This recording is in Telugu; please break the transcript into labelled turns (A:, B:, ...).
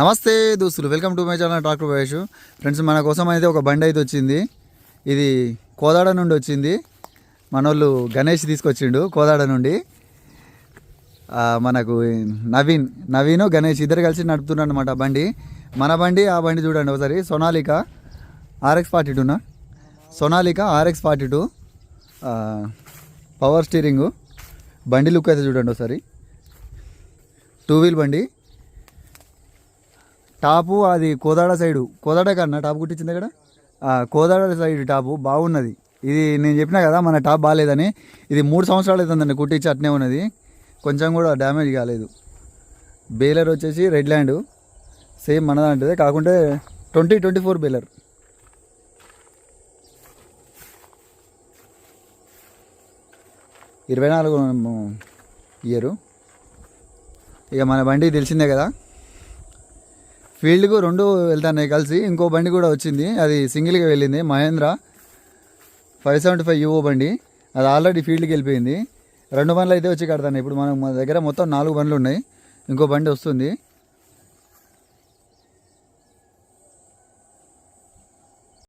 A: నమస్తే దోస్తులు welcome to my channel doctor Mahesh friends మన కోసం అయితే ఒక బండి అయితే వచ్చింది. ఇది కోదాడ నుండి వచ్చింది. మనోళ్ళు గణేష్ తీసుకొచ్చిండు కోదాడ నుండి. మనకు నవీన్ నవీను గణేష్ ఇద్దరు కలిసి నడుపుతున్నారు అనమాట బండి. మన బండి ఆ బండి చూడండి ఒకసారి. Sonalika RX forty టూనా Sonalika RX forty two. Power steering. బండి లుక్ అయితే చూడండి ఒకసారి. టూ వీల్ బండి. టాపు అది కోదాడ సైడు కోదాడ కన్నా టాప్ కుట్టించింది అక్కడ కోదాడ సైడ్ టాపు బాగున్నది. ఇది నేను చెప్పినా కదా మన టాప్ బాగాలేదని ఇది మూడు సంవత్సరాలు అవుతుందండి కుట్టించి అట్నే ఉన్నది. కొంచెం కూడా డ్యామేజ్ కాలేదు. బేలర్ వచ్చేసి రెడ్ ల్యాండ్. సేమ్ మనదంటదే కాకుంటే ట్వంటీ ట్వంటీ ఫోర్ బేలర్. ఇరవై నాలుగు ఇయరు. ఇక మన బండి తెలిసిందే కదా. ఫీల్డ్కు రెండు వెళ్తున్నాయి కలిసి. ఇంకో బండి కూడా వచ్చింది. అది సింగిల్గా వెళ్ళింది. మహేంద్ర ఫైవ్ సెవెంటీ ఫైవ్ యూఓ బండి. అది ఆల్రెడీ ఫీల్డ్కి వెళ్ళిపోయింది. రెండు బండ్లు అయితే వచ్చి కడతాను ఇప్పుడు మనం మన దగ్గర మొత్తం నాలుగు బండ్లు ఉన్నాయి. ఇంకో బండి వస్తుంది.